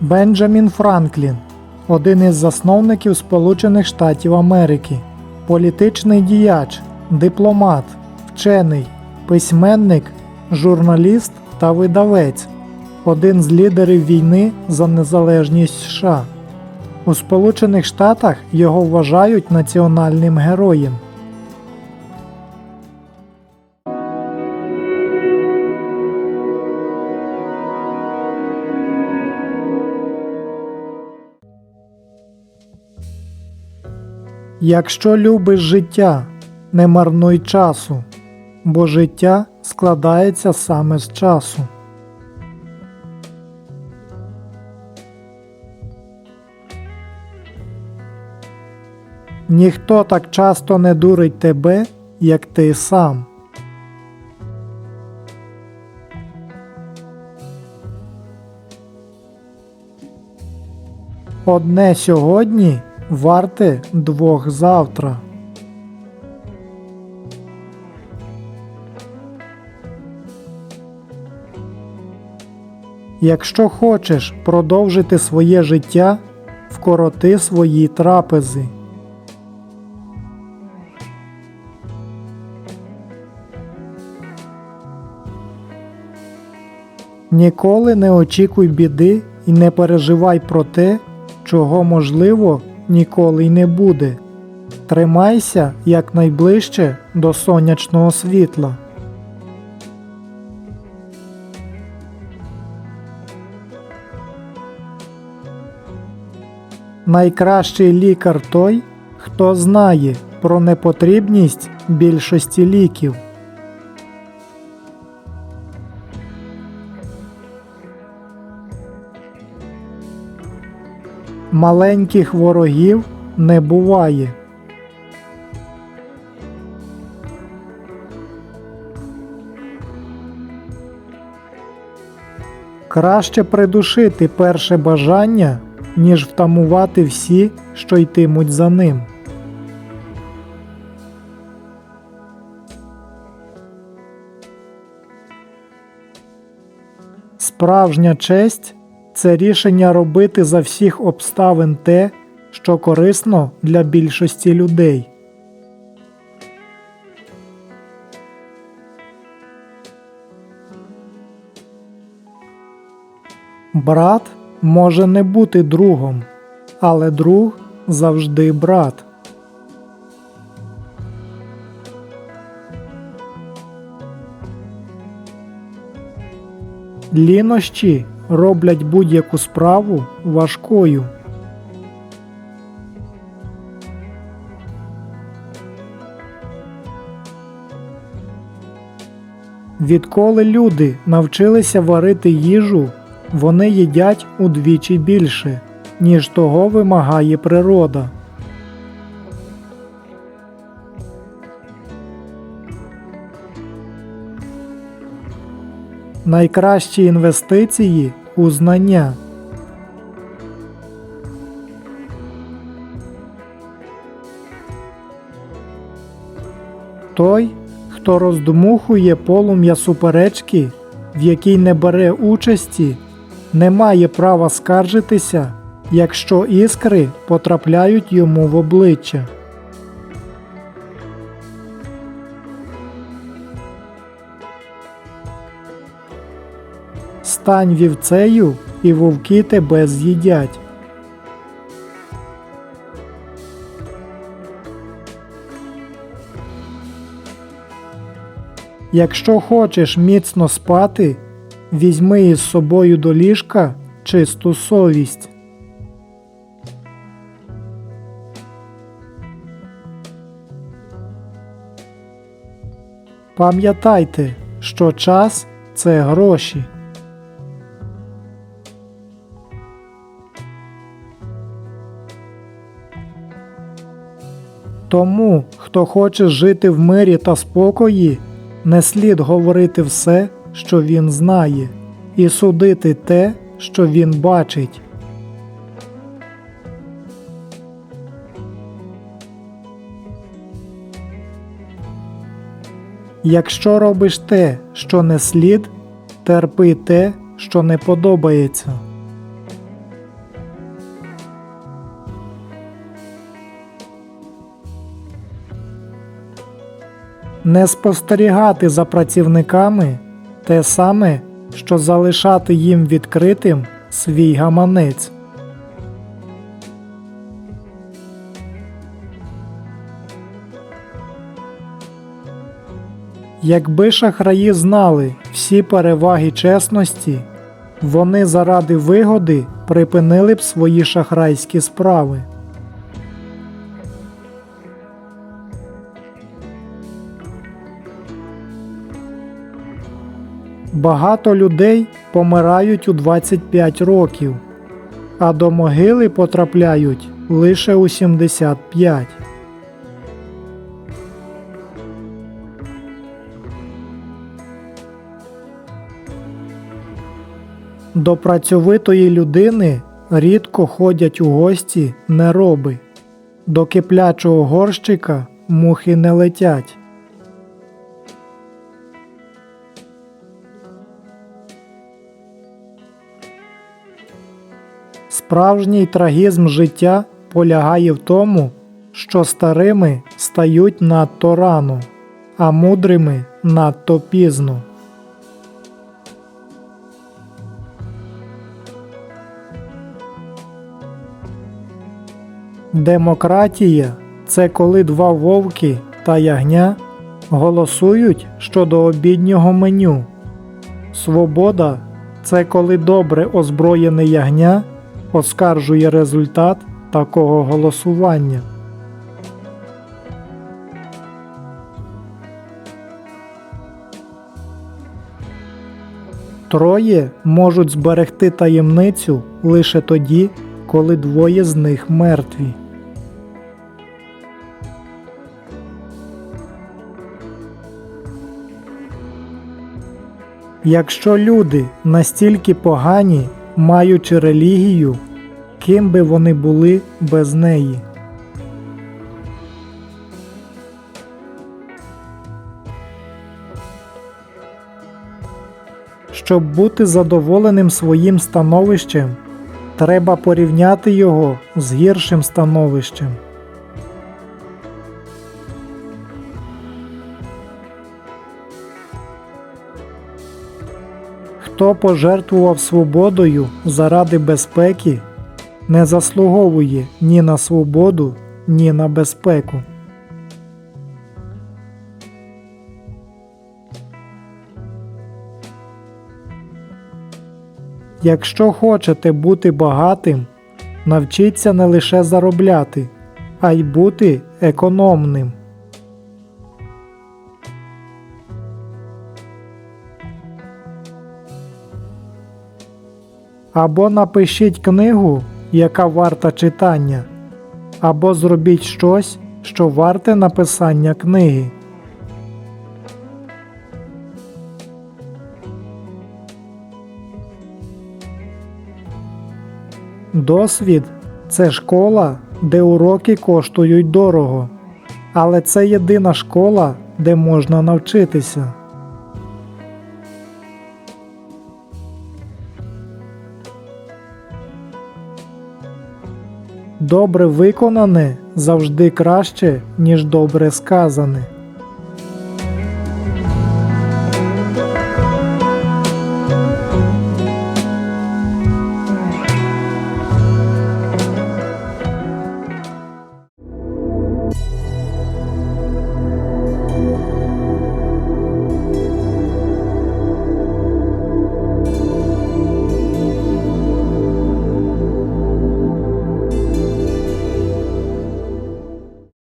Бенджамін Франклін, один із засновників Сполучених Штатів Америки, політичний діяч, дипломат, вчений, письменник, журналіст та видавець, один з лідерів війни за незалежність США. У Сполучених Штатах його вважають національним героєм. Якщо любиш життя, не марнуй часу, бо життя складається саме з часу. Ніхто так часто не дурить тебе, як ти сам. Одне сьогодні варте двох завтра. Якщо хочеш продовжити своє життя, вкороти свої трапези. Ніколи не очікуй біди і не переживай про те, чого можливо ніколи й не буде. Тримайся якнайближче до сонячного світла. Найкращий лікар той, хто знає про непотрібність більшості ліків. Маленьких ворогів не буває. Краще придушити перше бажання, ніж втамувати всі, що йтимуть за ним. Справжня честь це рішення робити за всіх обставин те, що корисно для більшості людей. Брат може не бути другом, але друг завжди брат. Лінощі роблять будь-яку справу важкою. Відколи люди навчилися варити їжу, вони їдять удвічі більше, ніж того вимагає природа. Найкращі інвестиції у знання. Той, хто роздмухує полум'я суперечки, в якій не бере участі, не має права скаржитися, якщо іскри потрапляють йому в обличчя. Стань вівцею, і вовки тебе з'їдять. Якщо хочеш міцно спати, візьми із собою до ліжка чисту совість. Пам'ятайте, що час це гроші. Тому, хто хоче жити в мирі та спокої, не слід говорити все, що він знає, і судити те, що він бачить. Якщо робиш те, що не слід, терпи те, що не подобається. Не спостерігати за працівниками те саме, що залишати їм відкритим свій гаманець. Якби шахраї знали всі переваги чесності, вони заради вигоди припинили б свої шахрайські справи. Багато людей помирають у 25 років, а до могили потрапляють лише у 75. До працьовитої людини рідко ходять у гості нероби. До киплячого горщика мухи не летять. Справжній трагізм життя полягає в тому, що старими стають надто рано, а мудрими надто пізно. Демократія це коли два вовки та ягня голосують щодо обіднього меню. Свобода це коли добре озброєне ягня оскаржує результат такого голосування. Троє можуть зберегти таємницю лише тоді, коли двоє з них мертві. Якщо люди настільки погані, маючи релігію, ким би вони були без неї? Щоб бути задоволеним своїм становищем, треба порівняти його з гіршим становищем. Хто пожертвував свободою заради безпеки, не заслуговує ні на свободу, ні на безпеку. Якщо хочете бути багатим, навчіться не лише заробляти, а й бути економним. Або напишіть книгу, яка варта читання, або зробіть щось, що варте написання книги. Досвід це школа, де уроки коштують дорого, але це єдина школа, де можна навчитися. Добре виконане завжди краще, ніж добре сказане.